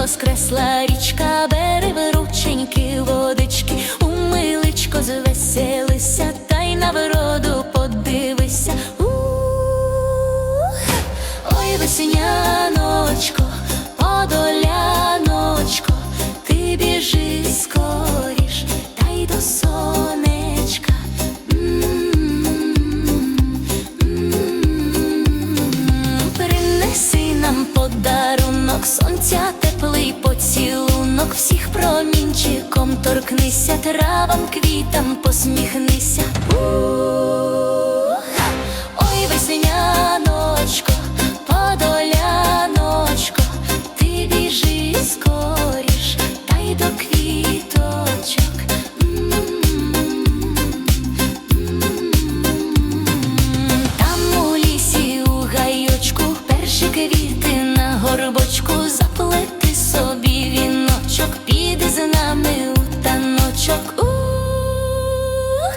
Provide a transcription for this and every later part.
воскресла річка, бери в водички, у миличко звеселися, та й на вроду подивися. Ух, ой, весняночко, подоляночко, ти біжи скоріш, та й до сонечка. Принеси нам подарунок, сонця поцілунок, всіх промінчиком торкнися, травам, квітам посміхнися. Ой, весняночко, подоляночко, ти біжи скоріш, та й до квіточок. Там у лісі у гайочку перші квіти на горбочку таночок. Ух,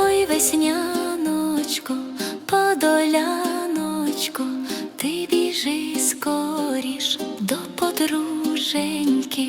ой, весняночко, подоляночко, ти біжи скоріш до подруженьки,